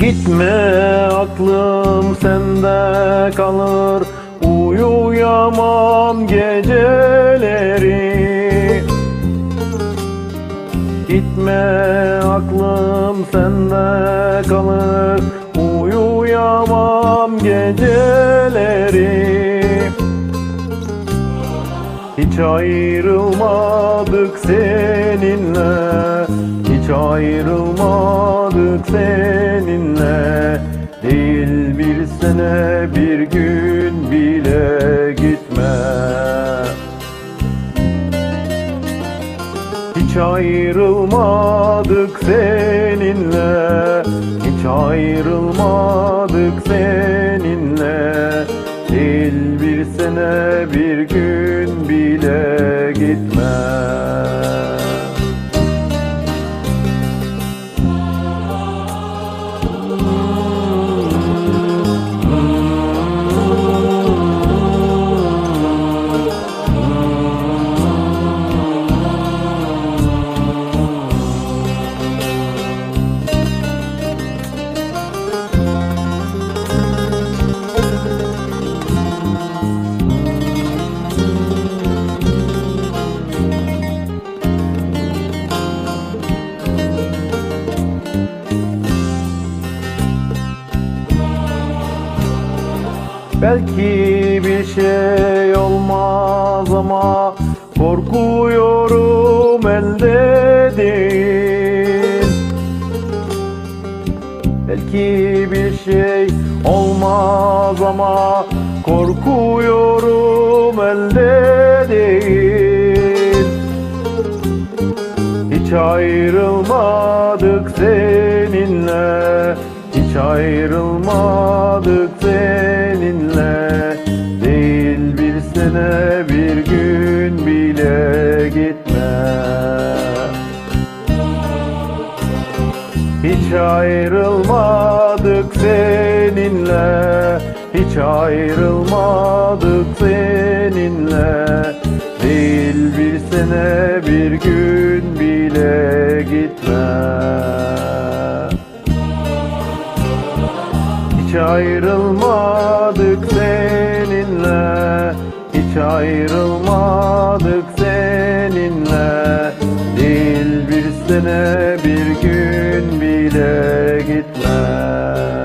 Gitme aklım sende kalır. Uyuyamam geceleri. Gitme aklım sende kalır. Uyuyamam geceleri. Hiç ayrılmadık seninle. Hiç ayrılmadık seninle sene bir gün bile gitme Hiç ayrılmadık seninle Hiç ayrılmadık seninle. Değil bir sene bir gün bile gitme Belki bir şey olmaz ama korkuyorum elde değil Belki bir şey olmaz ama korkuyorum elde değil Hiç ayrılmadık seninle Hiç ayrılmadık seninle Sene bir gün bile gitme Hiç ayrılmadık seninle Hiç ayrılmadık seninle. Değil bir sene bir gün bile gitme Hiç ayrılmadık seninle Hiç ayrılmadık seninle. Değil bir sene bir gün bile gitme